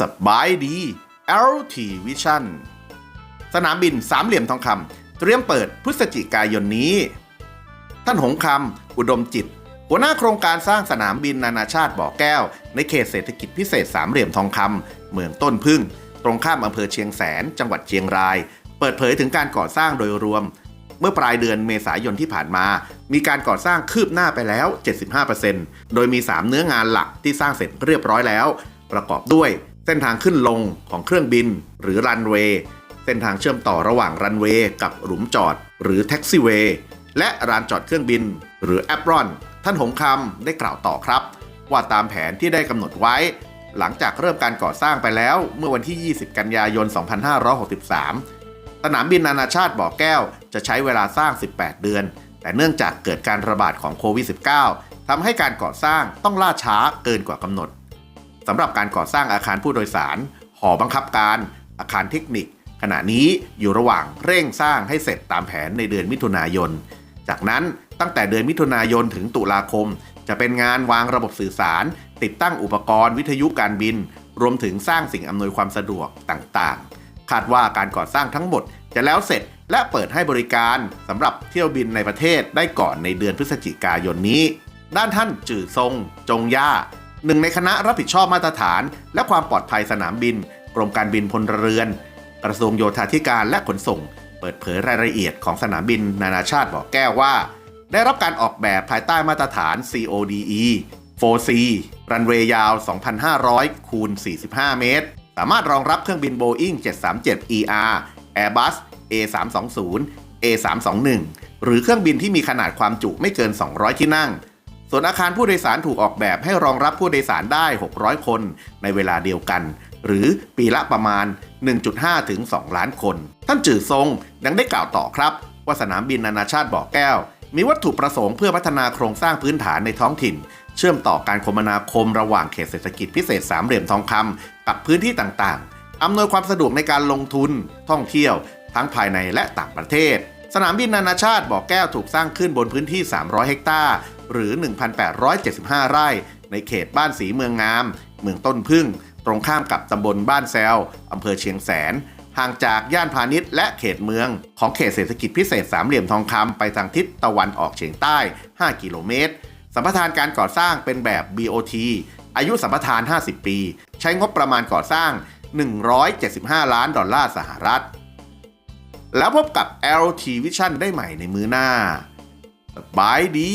สบายดี LT Vision สนามบินสามเหลี่ยมทองคำเตรียมเปิดพฤศจิกายนนี้ ท่านหงคำอุดมจิต หัวหน้าโครงการสร้างสนามบินนานาชาติบ่อแก้ว ในเขตเศรษฐกิจพิเศษสามเหลี่ยมทองคำเมืองต้นพึ่ง ตรงข้ามอำเภอเชียงแสน จังหวัดเชียงราย เปิดเผยถึงการก่อสร้างโดยรวม เมื่อปลายเดือนเมษายนที่ผ่านมา มีการก่อสร้างคืบหน้าไปแล้ว 75%โดยมี 3 เนื้องานหลักที่สร้างเสร็จเรียบร้อยแล้ว ประกอบด้วย เส้นทางขึ้นลงของเครื่องบิน หรือรันเวย์เส้นทางเชื่อมต่อระหว่างรันเวย์กับหลุมจอด หรือแท็กซี่เวย์และร้านจอดเครื่องบิน หรือแอปรอน ท่านหงคำได้กล่าวต่อครับ ว่าตามแผนที่ได้กำหนดไว้ หลังจากเริ่มการก่อสร้างไปแล้วเมื่อวันที่ 20 กันยายน 2563 สนามบินนานาชาติบ่อแก้ว จะใช้เวลาสร้าง 18 เดือน แต่เนื่องจากเกิดการระบาดของโควิด -19 ทำให้การก่อสร้างต้องล่าช้าเกินกว่ากำหนดสำหรับการก่อสร้างอาคารผู้โดยสาร หอบังคับการ อาคารเทคนิค ขณะนี้อยู่ระหว่างเร่งสร้างให้เสร็จตามแผนในเดือนมิถุนายน จากนั้นตั้งแต่เดือนมิถุนายนถึงตุลาคม จะเป็นงานวางระบบสื่อสาร ติดตั้งอุปกรณ์วิทยุการบิน รวมถึงสร้างสิ่งอำนวยความสะดวกต่างๆ คาดว่าการก่อสร้างทั้งหมดจะแล้วเสร็จและเปิดให้บริการสำหรับเที่ยวบินในประเทศได้ก่อนในเดือนพฤศจิกายนนี้ ด้านท่านจือทรง จงย่าหนึ่งในคณะรับผิดชอบมาตรฐาน และความปลอดภัยสนามบิน กรมการบินพลเรือน กระทรวงโยธาธิการและขนส่ง เปิดเผยรายละเอียดของสนามบินนานาชาติบ่อแก้วว่า ได้รับการออกแบบภายใต้มาตรฐาน CODE 4C รันเวย์ยาว 2,500 คูณ 45 เมตร สามารถรองรับเครื่องบิน Boeing 737 ER Airbus A320 A321 หรือเครื่องบินที่มีขนาดความจุไม่เกิน 200 ที่นั่ง ส่วนอาคารผู้โดยสารถูกออกแบบให้รองรับผู้โดยสารได้ 600 คนในเวลาเดียวกัน หรือปีละประมาณ 1.5 ถึง 2 ล้านคน ท่านจื่อทรงยังได้กล่าวต่อครับ ว่าสนามบินนานาชาติบ่อแก้ว มีวัตถุประสงค์เพื่อพัฒนาโครงสร้างพื้นฐานในท้องถิ่น เชื่อมต่อการคมนาคมระหว่างเขตเศรษฐกิจพิเศษสามเหลี่ยมทองคำกับพื้นที่ต่างๆ อำนวยความสะดวกในการลงทุนท่องเที่ยว ทั้งภายในและต่างประเทศ สนามบินนานาชาติบ่อแก้วถูกสร้างขึ้นบนพื้นที่ 300 เฮกตาร์ หรือ 1,875 ไร่ ในเขตบ้านสีเมืองงาม เมืองต้นพึ่ง ตรงข้ามกับตำบลบ้านแซวอำเภอเชียงแสนห่างจากย่านพาณิชย์และเขตเมือง ของเขตเศรษฐกิจพิเศษสามเหลี่ยมทองคำไปทางทิศตะวันออกเฉียงใต้ 5 กิโลเมตร สัมปทานการก่อสร้างเป็นแบบ BOT อายุสัมปทาน 50 ปี ใช้งบประมาณก่อสร้าง 175 ล้านดอลลาร์สหรัฐ แล้วพบกับ LT Vision ได้ใหม่ในมือหน้าบายดี